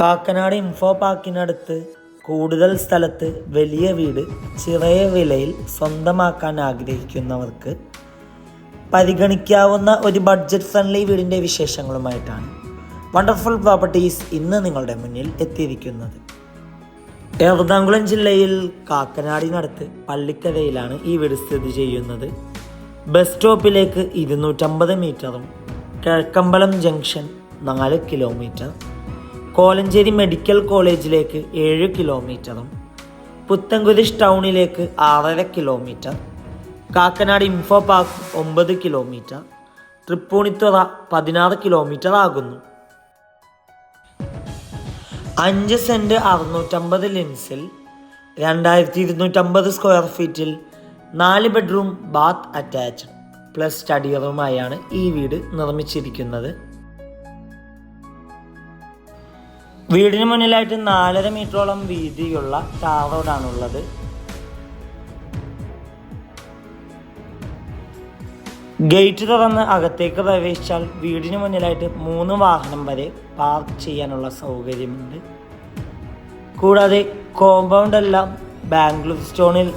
Kakkanad info പാർക്കിനടുത്ത് കൂടുതൽ സ്ഥലത്ത് വലിയ വീട് ചെറിയ വിലയിൽ സ്വന്തമാക്കാൻ ആഗ്രഹിക്കുന്നവർക്ക് പരിഗണിക്കാവുന്ന ഒരു ബഡ്ജറ്റ് ഫ്രണ്ട്ലി വീടിന്റെ വിശേഷങ്ങളുമായിട്ടാണ് വണ്ടർഫുൾ പ്രോപ്പർട്ടീസ് ഇന്ന് നിങ്ങളുടെ മുന്നിൽ എത്തിയിരിക്കുന്നത്. എറണാകുളം ജില്ലയിൽ കാക്കനാടിനടുത്ത് പള്ളിക്കരയിലാണ് ഈ വീട് സ്ഥിതി ചെയ്യുന്നത്. ബസ് സ്റ്റോപ്പിലേക്ക് ഇരുന്നൂറ്റമ്പത് മീറ്ററും കിഴക്കമ്പലം ജംഗ്ഷൻ നാല് കിലോമീറ്റർ കോലഞ്ചേരി മെഡിക്കൽ കോളേജിലേക്ക് ഏഴ് കിലോമീറ്ററും പുത്തൻകുരിശ് ടൗണിലേക്ക് ആറര കിലോമീറ്റർ കാക്കനാട് ഇൻഫോ പാർക്ക് ഒമ്പത് കിലോമീറ്റർ തൃപ്പൂണിത്തുറ പതിനാറ് കിലോമീറ്റർ ആകുന്നു. അഞ്ച് സെന്റ് അറുന്നൂറ്റമ്പത് ലിൻസിൽ രണ്ടായിരത്തി ഇരുന്നൂറ്റമ്പത് സ്ക്വയർ ഫീറ്റിൽ നാല് bedroom bath attached plus study റൂമായാണ് ഈ വീട് നിർമ്മിച്ചിരിക്കുന്നത്. വീടിന് മുന്നിലായിട്ട് നാലര മീറ്ററോളം വീതിയുള്ള ടാർ റോഡാണുള്ളത് ഗേറ്റ് തുറന്ന് അകത്തേക്ക് പ്രവേശിച്ചാൽ വീടിന് മുന്നിലായിട്ട് മൂന്ന് വാഹനം വരെ പാർക്ക് ചെയ്യാനുള്ള സൗകര്യമുണ്ട്. കൂടാതെ കോമ്പൗണ്ട് എല്ലാം ബാംഗ്ലൂർ സ്റ്റോണിൽ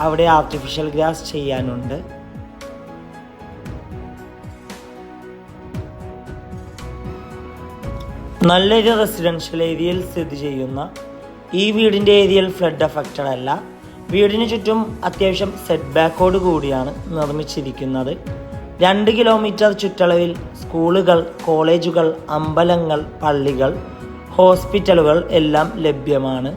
അവിടെ ആർട്ടിഫിഷ്യൽ ഗ്രാസ് ചെയ്യാനുണ്ട്. നല്ലൊരു റെസിഡൻഷ്യൽ ഏരിയയിൽ സ്ഥിതി ചെയ്യുന്ന ഈ വീടിന്റെ ഏരിയയിൽ ഫ്ലഡ് അഫക്റ്റഡ് അല്ല. വീടിന് ചുറ്റും അത്യാവശ്യം സെറ്റ് ബാക്കോട് കൂടിയാണ് നിർമ്മിച്ചിരിക്കുന്നത്. രണ്ട് കിലോമീറ്റർ ചുറ്റളവിൽ സ്കൂളുകൾ കോളേജുകൾ അമ്പലങ്ങൾ പള്ളികൾ ഹോസ്പിറ്റലുകൾ എല്ലാം ലഭ്യമാണ്.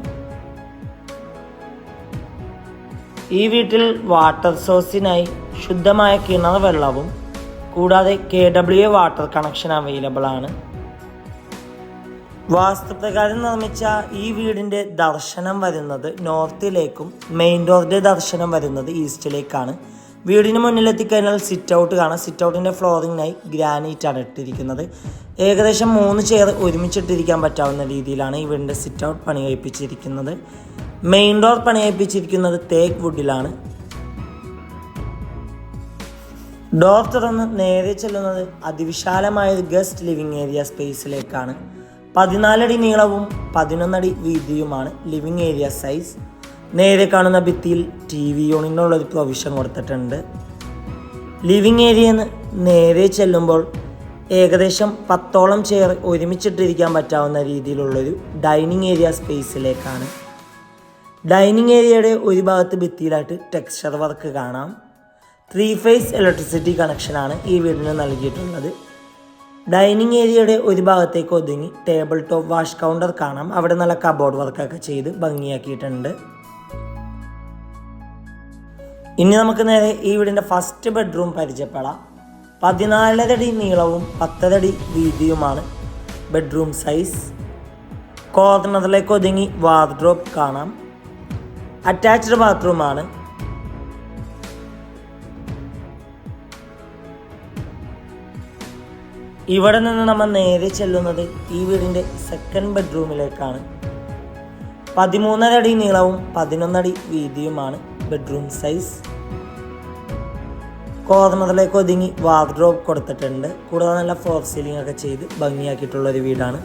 ഈ വീട്ടിൽ വാട്ടർ സോഴ്സിനായി ശുദ്ധമായ കിണർ വെള്ളവും കൂടാതെ K W water connection available ആണ്. വാസ്തുപ്രകാരം നിർമ്മിച്ച ഈ വീടിന്റെ ദർശനം വരുന്നത് നോർത്തിലേക്കും മെയിൻ ഡോറിന്റെ ദർശനം വരുന്നത് ഈസ്റ്റിലേക്കാണ്. വീടിന് മുന്നിലെത്തിക്കഴിഞ്ഞാൽ സിറ്റ് ഔട്ട് കാണാം. സിറ്റ് ഔട്ടിന്റെ ഫ്ലോറിങ്ങിനായി ഗ്രാനൈറ്റ് ആണ് ഇട്ടിരിക്കുന്നത്. ഏകദേശം മൂന്ന് ചെയർ ഒരുമിച്ചിട്ടിരിക്കാൻ പറ്റാവുന്ന രീതിയിലാണ് ഈ വീടിന്റെ സിറ്റ് ഔട്ട് പണി കഴിപ്പിച്ചിരിക്കുന്നത്. മെയിൻ ഡോർ പണി കഴിപ്പിച്ചിരിക്കുന്നത് തേക്ക് വുഡിലാണ് ഡോർ തുറന്ന് നേരെ ചെല്ലുന്നത് അതിവിശാലമായ ഗസ്റ്റ് ലിവിംഗ് ഏരിയ സ്പേസിലേക്കാണ് പതിനാലടി നീളവും പതിനൊന്നടി വീതിയുമാണ് ലിവിങ് ഏരിയ സൈസ്. നേരെ കാണുന്ന ഭിത്തിയിൽ ടി വി യൂണിനുള്ള ഒരു പ്രൊവിഷൻ കൊടുത്തിട്ടുണ്ട്. ലിവിങ് ഏരിയയിൽ നിന്ന് നേരെ ചെല്ലുമ്പോൾ ഏകദേശം പത്തോളം ചെയർ ഒരുമിച്ചിട്ടിരിക്കാൻ പറ്റാവുന്ന രീതിയിലുള്ളൊരു ഡൈനിങ് ഏരിയ സ്പേസിലേക്കാണ്. ഡൈനിങ് ഏരിയയുടെ ഒരു ഭാഗത്ത് ഭിത്തിയിലായിട്ട് ടെക്സ്ചർ വർക്ക് കാണാം. ത്രീ ഫേസ് ഇലക്ട്രിസിറ്റി കണക്ഷനാണ് ഈ വീടിന് നൽകിയിട്ടുള്ളത്. ഡൈനിങ് ഏരിയയുടെ ഒരു ഭാഗത്തേക്ക് ഒതുങ്ങി ടേബിൾ ടോപ്പ് വാഷ് കൗണ്ടർ കാണാം. അവിടെ നല്ല കബോർഡ് വർക്കൊക്കെ ചെയ്ത് ഭംഗിയാക്കിയിട്ടുണ്ട്. ഇനി നമുക്ക് നേരെ ഈ വീടിന്റെ ഫസ്റ്റ് ബെഡ്റൂം പരിചയപ്പെടാം. പതിനാലരടി നീളവും പത്തരടി വീതിയുമാണ് ബെഡ്റൂം സൈസ്. കോർണറിലേക്ക് ഒതുങ്ങി വാർഡ്രോബ് കാണാം. അറ്റാച്ച്ഡ് ബാത്റൂമാണ്. ഇവിടെ നിന്ന് നമ്മൾ നേരെ ചെല്ലുന്നത് ഈ വീടിന്റെ സെക്കൻഡ് ബെഡ്റൂമിലേക്കാണ് പതിമൂന്നര അടി നീളവും പതിനൊന്നടി വീതിയുമാണ് ബെഡ്റൂം സൈസ് കോർണറിലേക്ക് ഒതുങ്ങി വാർഡ്രോബ് കൊടുത്തിട്ടുണ്ട്. കൂടാതെ നല്ല ഫ്ലോർ സീലിംഗ് ഒക്കെ ചെയ്ത് ഭംഗിയാക്കിയിട്ടുള്ള ഒരു വീടാണ്.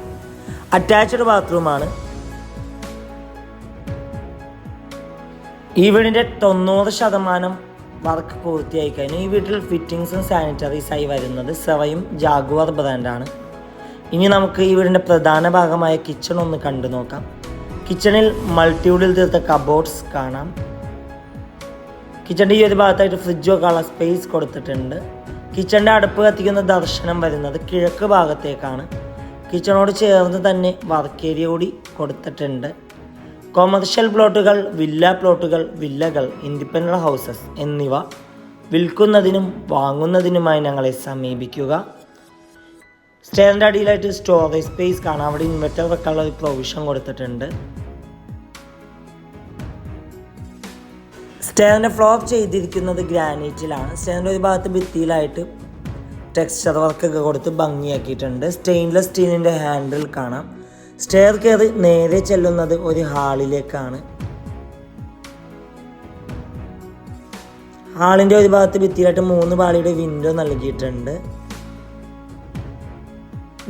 അറ്റാച്ച്ഡ് ബാത്റൂമാണ് ഈ വീടിന്റെ തൊണ്ണൂറ് ശതമാനം വർക്ക് പൂർത്തിയായി കഴിഞ്ഞു. ഈ വീട്ടിൽ ഫിറ്റിങ്സും സാനിറ്ററീസായി വരുന്നത് സെവയും ജാഗുവർ ബ്രാൻഡാണ് ഇനി നമുക്ക് ഈ വീടിന്റെ പ്രധാന ഭാഗമായ കിച്ചൺ ഒന്ന് കണ്ടു നോക്കാം. കിച്ചണിൽ മൾട്ടിവുഡിൽ തീർത്ത കബോർഡ്സ് കാണാം. കിച്ചണിന്റെ ഈ ഒരു ഭാഗത്തായിട്ട് ഫ്രിഡ്ജ് വെക്കാനുള്ള സ്പേസ് കൊടുത്തിട്ടുണ്ട്. കിച്ചണിന്റെ അടുപ്പ് കത്തിക്കുന്ന ദർശനം വരുന്നത് കിഴക്ക് ഭാഗത്തേക്കാണ്. കിച്ചണോട് ചേർന്ന് തന്നെ വർക്ക് ഏരിയ കൂടി കൊടുത്തിട്ടുണ്ട്. കൊമേഴ്ഷ്യൽ പ്ലോട്ടുകൾ വില്ല പ്ലോട്ടുകൾ വില്ലകൾ ഇൻഡിപെൻഡന്റ് ഹൗസസ് എന്നിവ വിൽക്കുന്നതിനും വാങ്ങുന്നതിനുമായി ഞങ്ങളെ സമീപിക്കുക. സ്റ്റെയറിന്റെ അടിയിലായിട്ട് സ്റ്റോറേജ് സ്പേസ് കാണാം. അവിടെ ഇൻവെർട്ടർ വെക്കാനുള്ള ഒരു പ്രൊവിഷൻ കൊടുത്തിട്ടുണ്ട്. സ്റ്റെയറിന്റെ ഫ്ലോർ ചെയ്തിരിക്കുന്നത് ഗ്രാനൈറ്റിലാണ് സ്റ്റെയറിന്റെ ഒരു ഭാഗത്ത് ഭിത്തിയിലായിട്ട് ടെക്സ്ചർ വർക്കൊക്കെ കൊടുത്ത് ഭംഗിയാക്കിയിട്ടുണ്ട്. സ്റ്റെയിൻലെസ് സ്റ്റീലിന്റെ ഹാൻഡിൽ കാണാം. സ്റ്റെയർ കയറി നേരെ ചെല്ലുന്നത് ഒരു ഹാളിലേക്കാണ്. ഹാളിന്റെ ഒരു ഭാഗത്ത് ഭിത്തിയിലായിട്ട് മൂന്ന് പാളിയുടെ വിൻഡോ നൽകിയിട്ടുണ്ട്.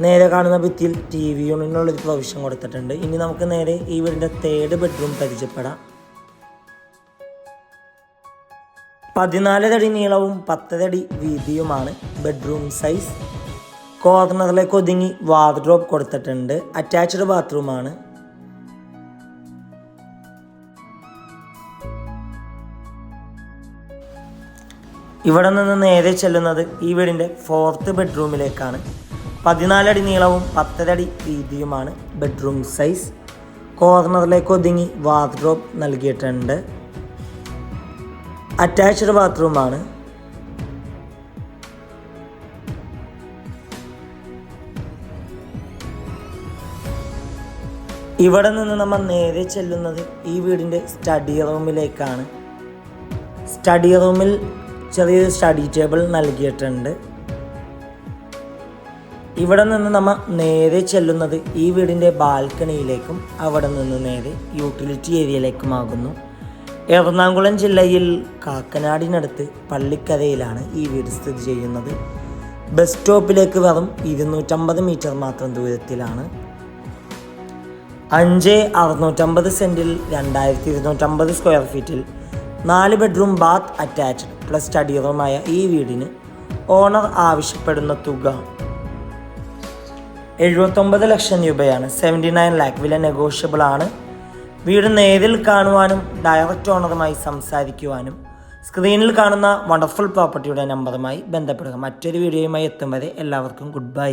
നേരെ കാണുന്ന ഭിത്തിയിൽ ടി വി യൂണിറ്റിനുള്ളൊരു പ്രൊവിഷൻ കൊടുത്തിട്ടുണ്ട്. ഇനി നമുക്ക് നേരെ ഈ വീടിന്റെ തേർഡ് ബെഡ്റൂം പരിചയപ്പെടാം. പതിനാലര അടി നീളവും പത്തരടി വീതിയുമാണ് ബെഡ്റൂം സൈസ് കോർണറിലേക്ക് ഒതുങ്ങി വാർഡ്രോബ് കൊടുത്തിട്ടുണ്ട്. അറ്റാച്ച്ഡ് ബാത്റൂമാണ്. ഇവിടെ നിന്ന് നേരെ ചെല്ലുന്നത് ഈ വീടിന്റെ ഫോർത്ത് ബെഡ്റൂമിലേക്കാണ് പതിനാലടി നീളവും പത്തരടി വീതിയുമാണ് ബെഡ്റൂം സൈസ് കോർണറിലേക്ക് ഒതുങ്ങി വാർഡ്രോബ് നൽകിയിട്ടുണ്ട്. അറ്റാച്ച്ഡ് ബാത്റൂമാണ്. ഇവിടെ നിന്ന് നമ്മൾ നേരെ ചെല്ലുന്നത് ഈ വീടിന്റെ സ്റ്റഡി റൂമിലേക്കാണ് സ്റ്റഡി റൂമിൽ ചെറിയൊരു സ്റ്റഡി ടേബിൾ നൽകിയിട്ടുണ്ട്. ഇവിടെ നിന്ന് നമ്മൾ നേരെ ചെല്ലുന്നത് ഈ വീടിന്റെ ബാൽക്കണിയിലേക്കും അവിടെ നിന്ന് നേരെ യൂട്ടിലിറ്റി ഏരിയയിലേക്കുമാകുന്നു എറണാകുളം ജില്ലയിൽ കാക്കനാടിനടുത്ത് പള്ളിക്കരയിലാണ് ഈ വീട് സ്ഥിതി ചെയ്യുന്നത്. ബസ് സ്റ്റോപ്പിലേക്ക് വെറും ഇരുന്നൂറ്റമ്പത് മീറ്റർ മാത്രം ദൂരത്തിലാണ്. അഞ്ച് അറുന്നൂറ്റമ്പത് സെന്റിൽ രണ്ടായിരത്തി ഇരുന്നൂറ്റമ്പത് സ്ക്വയർ ഫീറ്റിൽ നാല് bedroom bath attached plus study റൂമായ ഈ വീടിന് ഓണർ ആവശ്യപ്പെടുന്ന തുക എഴുപത്തൊമ്പത് ലക്ഷം രൂപയാണ്. സെവന്റി നയൻ ലാക്ക് വില നെഗോഷ്യബിൾ ആണ്. വീട് നേരിൽ കാണുവാനും ഡയറക്റ്റ് ഓണറുമായി സംസാരിക്കുവാനും സ്ക്രീനിൽ കാണുന്ന വണ്ടർഫുൾ പ്രോപ്പർട്ടിയുടെ നമ്പറുമായി ബന്ധപ്പെടുക. മറ്റൊരു വീഡിയോയുമായി എത്തും വരെ എല്ലാവർക്കും ഗുഡ് ബൈ